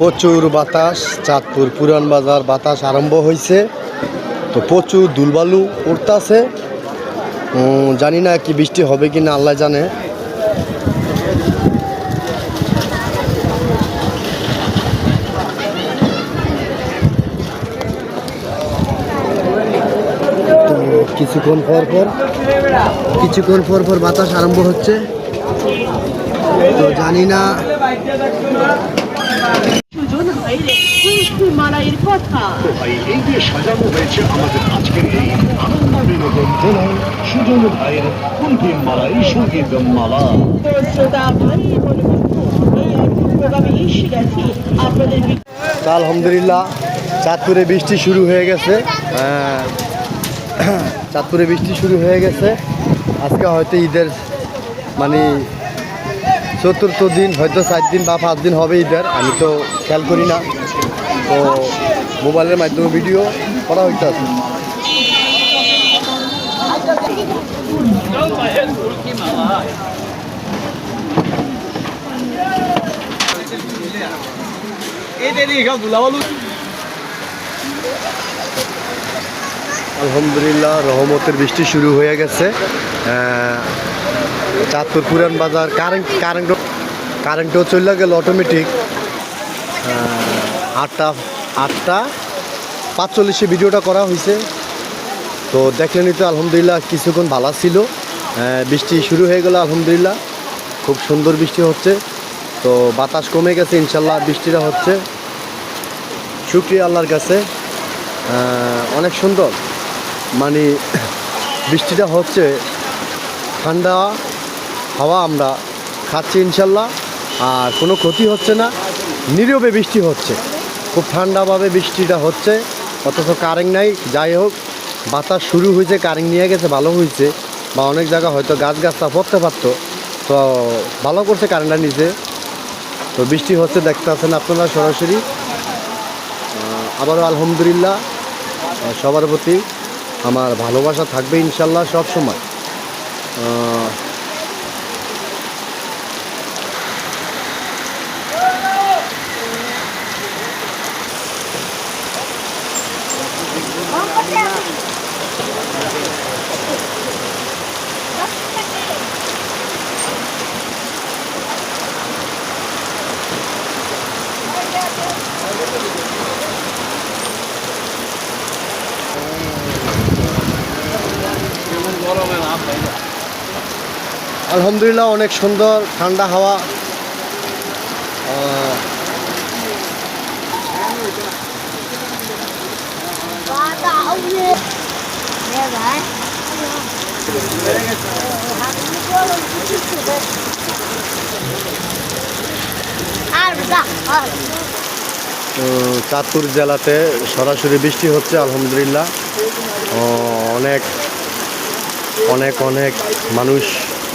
প্রচুর বাতাস, চাঁদপুর পুরান বাজার বাতাস আরম্ভ হয়েছে তো প্রচুর দুলবালু উঠতেছে জানি না কি বৃষ্টি হবে কি না আল্লাহ জানে। কিছুক্ষণ পর পর, কিছুক্ষণ পর পর বাতাস আরম্ভ হচ্ছে। তো জানি না সুজন ভাইরে কুইকু মারাইয়ের কথা ভাই এই যে সাজানো হয়েছে আমাদের আজকের এই আনন্দ বিনোদন সুজন ভাইয়ের কুলফি মালাই সংগীত মালা তো শ্রোতা ভাই বোন বন্ধু, এই অদ্ভুত প্রোগ্রামে এসে গেছি আপনাদের আলহামদুলিল্লাহ চাঁদপুরে বৃষ্টি শুরু হয়ে গেছে। চাঁদপুরে বৃষ্টি শুরু হয়ে গেছে। আজকে হয়তো ঈদের মানে চতুর্থ দিন হয়তো চার দিন বা পাঁচ দিন হবে ঈদের আমি তো খেয়াল করি না। তো মোবাইলের মাধ্যমে ভিডিও করা হইতে আছে। আলহামদুলিল্লাহ রহমতের বৃষ্টি শুরু হয়ে গেছে। চাঁদপুর পুরান বাজার কারেন্ট কারেন্ট কারেন্টও চলে গেল অটোমেটিক আটটা আটটা পাঁচচল্লিশে ভিডিওটা করা হয়েছে। তো দেখলেনই তো আলহামদুলিল্লাহ কিছুক্ষণ ভালো ছিল। বৃষ্টি শুরু হয়ে গেল আলহামদুলিল্লাহ। খুব সুন্দর বৃষ্টি হচ্ছে। তো বাতাস কমে গেছে, ইনশাল্লাহ বৃষ্টিটা হচ্ছে। শুক্রিয়া আল্লাহর কাছে। অনেক সুন্দর। মানে বৃষ্টিটা হচ্ছে ঠান্ডা। হাওয়া আমরা খাচ্ছি ইনশাল্লাহ, আর কোনো ক্ষতি হচ্ছে না। নীরবে বৃষ্টি হচ্ছে। খুব ঠান্ডাভাবে বৃষ্টিটা হচ্ছে, অথচ কারেন্ট নাই। যাই হোক, বাতাস শুরু হয়েছে, কারেন্ট নিয়ে গেছে, ভালো হয়েছে। বা অনেক জায়গা হয়তো গাছ গাছটা পড়তে পারতো। তো ভালো করছে কারেন্টটা নিচে। তো বৃষ্টি হচ্ছে দেখতে পাচ্ছেন আপনারা সরাসরি। আবারও আলহামদুলিল্লাহ সবার প্রতি আমার ভালোবাসা থাকবে ইনশাল্লাহ সব সময় আলহামদুলিল্লাহ, অনেক সুন্দর ঠান্ডা হাওয়া। চাঁদপুর জেলাতে সরাসরি বৃষ্টি হচ্ছে, আলহামদুলিল্লাহ। অনেক অনেক অনেক মানুষ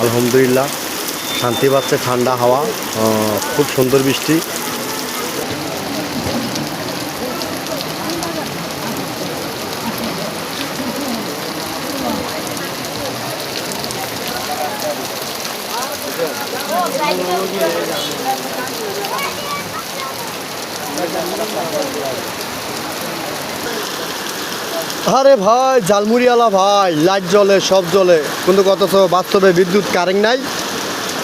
আলহামদুলিল্লাহ। শান্তি পাচ্ছে ঠান্ডা হাওয়া খুব সুন্দর বৃষ্টি। আরে ভাই জালমুড়িওয়ালা ভাই, লাইট জ্বলে, সব জ্বলে। কিন্তু কত বাস্তবে বিদ্যুৎ কারেন্ট নাই,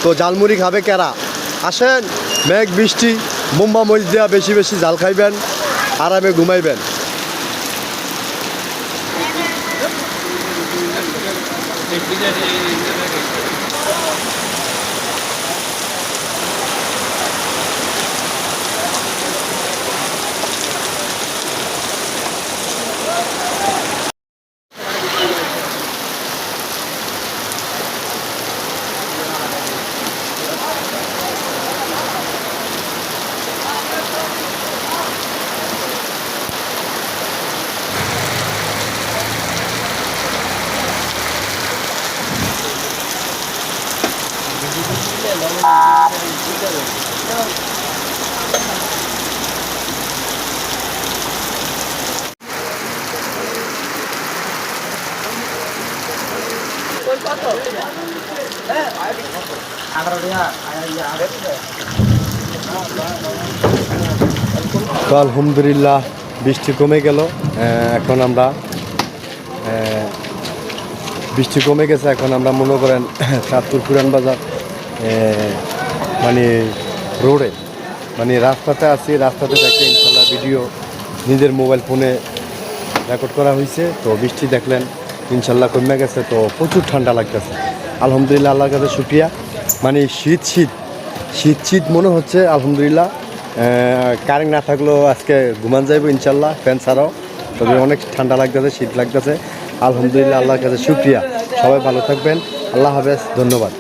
তো জালমুড়ি খাবে কেরা? আসেন, মেঘ, বৃষ্টি বোম্বা মরিচ দেওয়া বেশি বেশি জাল খাইবেন, আরামে ঘুমাইবেন। তো আলহামদুলিল্লাহ, বৃষ্টি কমে গেল। এখন আমরা বৃষ্টি কমে গেছে, এখন আমরা মনে করেন, চাঁদপুর পুরান বাজার মানে রোডে মানে রাস্তাতে আছি, রাস্তাতে দেখে ইনশাল্লাহ ভিডিও নিজের মোবাইল ফোনে রেকর্ড করা হয়েছে তো বৃষ্টি দেখলেন, ইনশাল্লাহ কমে গেছে, তো প্রচুর ঠান্ডা লাগতেছে। আলহামদুলিল্লাহ, আল্লাহর কাছে শুক্রিয়া। মানে শীত শীত শীত শীত মনে হচ্ছে, আলহামদুলিল্লাহ। কারেন্ট না থাকলেও আজকে ঘুমান যাইব ইনশাল্লাহ, ফ্যান ছাড়াও। তবে অনেক ঠান্ডা লাগতেছে, শীত লাগতেছে। আলহামদুলিল্লাহ, আল্লাহর কাছে শুক্রিয়া। সবাই ভালো থাকবেন। আল্লাহ হাফেজ, ধন্যবাদ।